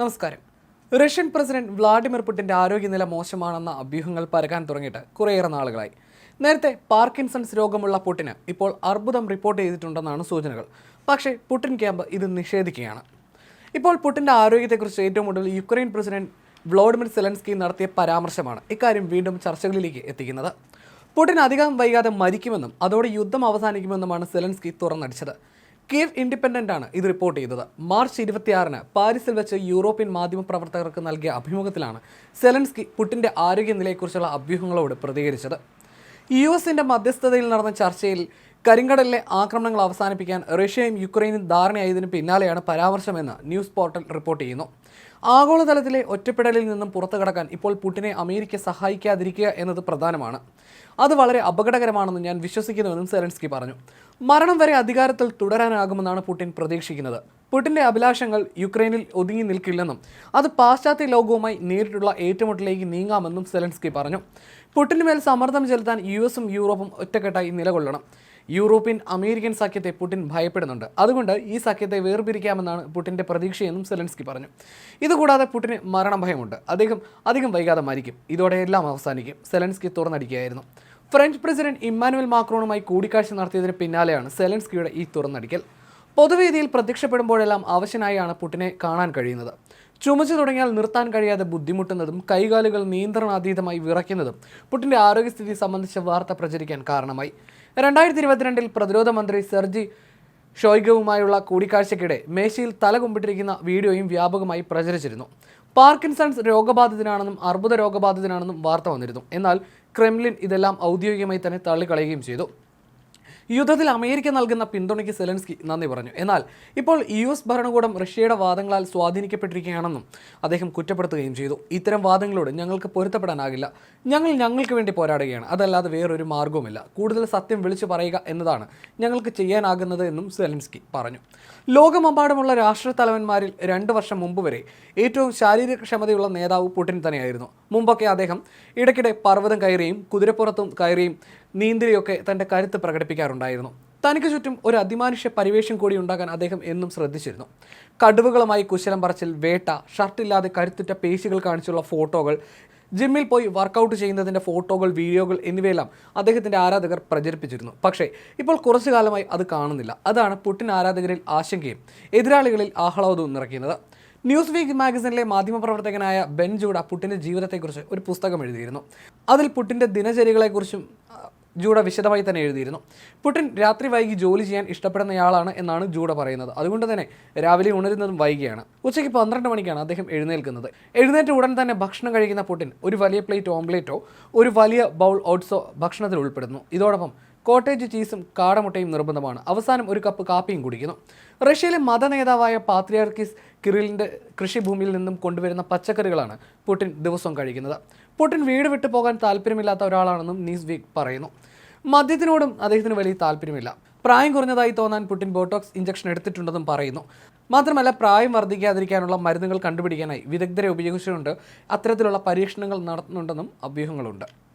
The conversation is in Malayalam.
നമസ്കാരം. റഷ്യൻ പ്രസിഡന്റ് വ്ളാഡിമിർ പുടിന്റെ ആരോഗ്യനില മോശമാണെന്ന അഭ്യൂഹങ്ങൾ പരക്കാൻ തുടങ്ങിയിട്ട് കുറേയേറെ നാളുകളായി. നേരത്തെ പാർക്കിൻസൺസ് രോഗമുള്ള പുടിന് ഇപ്പോൾ അർബുദം റിപ്പോർട്ട് ചെയ്തിട്ടുണ്ടെന്നാണ് സൂചനകൾ. പക്ഷേ പുടിൻ ക്യാമ്പ് ഇത് നിഷേധിക്കുകയാണ്. ഇപ്പോൾ പുടിന്റെ ആരോഗ്യത്തെക്കുറിച്ച് ഏറ്റവും കൂടുതൽ യുക്രൈൻ പ്രസിഡന്റ് വ്ളോഡിമിർ സെലൻസ്കി നടത്തിയ പരാമർശമാണ് ഇക്കാര്യം വീണ്ടും ചർച്ചകളിലേക്ക് എത്തിക്കുന്നത്. പുടിൻ അധികം വൈകാതെ മരിക്കുമെന്നും അതോടെ യുദ്ധം അവസാനിക്കുമെന്നുമാണ് സെലൻസ്കി തുറന്നടിച്ചത്. കീവ് ഇൻഡിപെൻഡന്റ് ആണ് ഇത് റിപ്പോർട്ട് ചെയ്തത്. മാർച്ച് ഇരുപത്തിയാറിന് പാരീസിൽ വെച്ച് യൂറോപ്യൻ മാധ്യമ പ്രവർത്തകർക്ക് നൽകിയ അഭിമുഖത്തിലാണ് സെലൻസ്കി പുട്ടിന്റെ ആരോഗ്യനിലയെക്കുറിച്ചുള്ള അഭ്യൂഹങ്ങളോട് പ്രതികരിച്ചത്. യു എസിന്റെ മധ്യസ്ഥതയിൽ നടന്ന ചർച്ചയിൽ കരിങ്കടലിലെ ആക്രമണങ്ങൾ അവസാനിപ്പിക്കാൻ റഷ്യയും യുക്രൈനും ധാരണയായതിന് പിന്നാലെയാണ് പരാമർശമെന്ന് ന്യൂസ് പോർട്ടൽ റിപ്പോർട്ട് ചെയ്യുന്നു. ആഗോളതലത്തിലെ ഒറ്റപ്പെടലിൽ നിന്നും പുറത്തു കടക്കാൻ ഇപ്പോൾ പുടിനെ അമേരിക്ക സഹായിക്കാതിരിക്കുക എന്നത് പ്രധാനമാണ്. അത് വളരെ അപകടകരമാണെന്ന് ഞാൻ വിശ്വസിക്കുന്നുവെന്നും സെലൻസ്കി പറഞ്ഞു. മരണം വരെ അധികാരത്തിൽ തുടരാനാകുമെന്നാണ് പുടിൻ പ്രതീക്ഷിക്കുന്നത്. പുടിന്റെ അഭിലാഷങ്ങൾ യുക്രൈനിൽ ഒതുങ്ങി നിൽക്കില്ലെന്നും അത് പാശ്ചാത്യ ലോകവുമായി നേരിട്ടുള്ള ഏറ്റുമുട്ടലിലേക്ക് നീങ്ങാമെന്നും സെലൻസ്കി പറഞ്ഞു. പുടിന് മേൽ സമ്മർദ്ദം ചെലുത്താൻ യു എസും യൂറോപ്പും ഒറ്റക്കെട്ടായി നിലകൊള്ളണം. യൂറോപ്യൻ അമേരിക്കൻ സഖ്യത്തെ പുടിൻ ഭയപ്പെടുന്നുണ്ട്. അതുകൊണ്ട് ഈ സഖ്യത്തെ വേർപിരിക്കാമെന്നാണ് പുടിന്റെ പ്രതീക്ഷയെന്നും സെലൻസ്കി പറഞ്ഞു. ഇതുകൂടാതെ പുടിന് മരണഭയമുണ്ട് അദ്ദേഹം അധികം വൈകാതെ മരിക്കും. ഇതോടെ എല്ലാം അവസാനിക്കും. സെലൻസ്കി തുറന്നടിക്കുകയായിരുന്നു. ഫ്രഞ്ച് പ്രസിഡന്റ് ഇമ്മാനുവൽ മാക്രോണുമായി കൂടിക്കാഴ്ച നടത്തിയതിന് പിന്നാലെയാണ് സെലൻസ്കിയുടെ ഈ തുറന്നടിക്കൽ. പൊതുവേദിയിൽ പ്രത്യക്ഷപ്പെടുമ്പോഴെല്ലാം അവശനായാണ് പുടിനെ കാണാൻ കഴിയുന്നത്. ചുമച്ചു തുടങ്ങിയാൽ നിർത്താൻ കഴിയാതെ ബുദ്ധിമുട്ടുന്നതും കൈകാലുകൾ നിയന്ത്രണാതീതമായി വിറയ്ക്കുന്നതും പുടിന്റെ ആരോഗ്യസ്ഥിതി സംബന്ധിച്ച വാർത്ത പ്രചരിക്കാൻ കാരണമായി. രണ്ടായിരത്തി ഇരുപത്തിരണ്ടിൽ പ്രതിരോധ മന്ത്രി സെർജി ഷോയ്ഗവുമായുള്ള കൂടിക്കാഴ്ചയ്ക്കിടെ മേശയിൽ തല കുമ്പിട്ടിരിക്കുന്ന വീഡിയോയും വ്യാപകമായി പ്രചരിച്ചിരുന്നു. പാർക്കിൻസൺസ് രോഗബാധിതനാണെന്നും അർബുദ രോഗബാധിതനാണെന്നും വാർത്ത വന്നിരുന്നു. എന്നാൽ ക്രെംലിൻ ഇതെല്ലാം ഔദ്യോഗികമായി തന്നെ തള്ളിക്കളയുകയും ചെയ്തു. യുദ്ധത്തിൽ അമേരിക്ക നൽകുന്ന പിന്തുണയ്ക്ക് സെലൻസ്കി നന്ദി പറഞ്ഞു. എന്നാൽ ഇപ്പോൾ യു എസ് ഭരണകൂടം റഷ്യയുടെ വാദങ്ങളാൽ സ്വാധീനിക്കപ്പെട്ടിരിക്കുകയാണെന്നും അദ്ദേഹം കുറ്റപ്പെടുത്തുകയും ചെയ്തു. ഇത്തരം വാദങ്ങളോട് ഞങ്ങൾക്ക് പൊരുത്തപ്പെടാനാകില്ല. ഞങ്ങൾ ഞങ്ങൾക്ക് വേണ്ടി പോരാടുകയാണ്. അതല്ലാതെ വേറൊരു മാർഗവുമില്ല കൂടുതൽ സത്യം വിളിച്ചു പറയുക എന്നതാണ് ഞങ്ങൾക്ക് ചെയ്യാനാകുന്നത് എന്നും സെലൻസ്കി പറഞ്ഞു. ലോകമെമ്പാടുമുള്ള രാഷ്ട്ര തലവന്മാരിൽ രണ്ട് വർഷം മുമ്പ് വരെ ഏറ്റവും ശാരീരികക്ഷമതയുള്ള നേതാവ് പുടിൻ തന്നെയായിരുന്നു. മുമ്പൊക്കെ അദ്ദേഹം ഇടയ്ക്കിടെ പർവതം കയറിയും കുതിരപ്പുറത്തും കയറിയും നീന്തലിയൊക്കെ തന്റെ കരുത്ത് പ്രകടിപ്പിക്കാറുണ്ടായിരുന്നു. തനിക്ക് ചുറ്റും ഒരു അതിമാനുഷ്യ പരിവേഷം കൂടി ഉണ്ടാകാൻ അദ്ദേഹം എന്നും ശ്രദ്ധിച്ചിരുന്നു. കടുവകളുമായി കുശലം പറച്ചിൽ വേട്ട ഷർട്ടില്ലാതെ കരുത്തുറ്റ പേശികൾ കാണിച്ചുള്ള ഫോട്ടോകൾ ജിമ്മിൽ പോയി വർക്കൗട്ട് ചെയ്യുന്നതിന്റെ ഫോട്ടോകൾ വീഡിയോകൾ എന്നിവയെല്ലാം അദ്ദേഹത്തിന്റെ ആരാധകർ പ്രചരിപ്പിച്ചിരുന്നു. പക്ഷേ ഇപ്പോൾ കുറച്ചു കാലമായി അത് കാണുന്നില്ല. അതാണ് പുട്ടിൻ ആരാധകരിൽ ആശങ്കയും എതിരാളികളിൽ ആഹ്ലാദവും നിറയ്ക്കുന്നത്. ന്യൂസ് വീക്ക് മാഗസിനിലെ മാധ്യമപ്രവർത്തകനായ ബെൻ ജൂഡ പുട്ടിന്റെ ജീവിതത്തെക്കുറിച്ച് ഒരു പുസ്തകം എഴുതിയിരുന്നു. അതിൽ പുട്ടിന്റെ ദിനചര്യകളെക്കുറിച്ചും ജൂഡ വിശദമായി തന്നെ എഴുതിയിരുന്നു. പുട്ടിൻ രാത്രി വൈകി ജോലി ചെയ്യാൻ ഇഷ്ടപ്പെടുന്നയാളാണ് എന്നാണ് ജൂഡ പറയുന്നത്. അതുകൊണ്ട് തന്നെ രാവിലെ ഉണരുന്നതും വൈകിയാണ്. ഉച്ചയ്ക്ക് പന്ത്രണ്ട് മണിക്കാണ് അദ്ദേഹം എഴുന്നേൽക്കുന്നത്. എഴുന്നേറ്റ് ഉടൻ തന്നെ ഭക്ഷണം കഴിക്കുന്ന പുടിൻ ഒരു വലിയ പ്ലേറ്റ് ഓംപ്ലേറ്റോ ഒരു വലിയ ബൗൾ ഓട്സോ ഭക്ഷണത്തിൽ ഉൾപ്പെടുന്നു. ഇതോടൊപ്പം കോട്ടേജ് ചീസും കാടമുട്ടയും നിർബന്ധമാണ്. അവസാനം ഒരു കപ്പ് കാപ്പിയും കുടിക്കുന്നു. റഷ്യയിലെ മത നേതാവായ പാത്രിയാർക്കിസ് കിറിലിന്റെ കൃഷിഭൂമിയിൽ നിന്നും കൊണ്ടുവരുന്ന പച്ചക്കറികളാണ് പുടിൻ ദിവസവും കഴിക്കുന്നത്. പുടിൻ വീട് വിട്ടു പോകാൻ താല്പര്യമില്ലാത്ത ഒരാളാണെന്നും നീസ് വീക്ക് പറയുന്നു. മദ്യത്തിനോടും അദ്ദേഹത്തിന് വലിയ താല്പര്യമില്ല. പ്രായം കുറഞ്ഞതായി തോന്നാൻ പുടിൻ ബോട്ടോക്സ് ഇഞ്ചക്ഷൻ എടുത്തിട്ടുണ്ടെന്നും പറയുന്നു. മാത്രമല്ല പ്രായം വർദ്ധിക്കാതിരിക്കാനുള്ള മരുന്നുകൾ കണ്ടുപിടിക്കാനായി വിദഗ്ധരെ ഉപയോഗിച്ചുകൊണ്ട് അത്തരത്തിലുള്ള പരീക്ഷണങ്ങൾ നടത്തുന്നുണ്ടെന്നും അഭ്യൂഹങ്ങളുണ്ട്.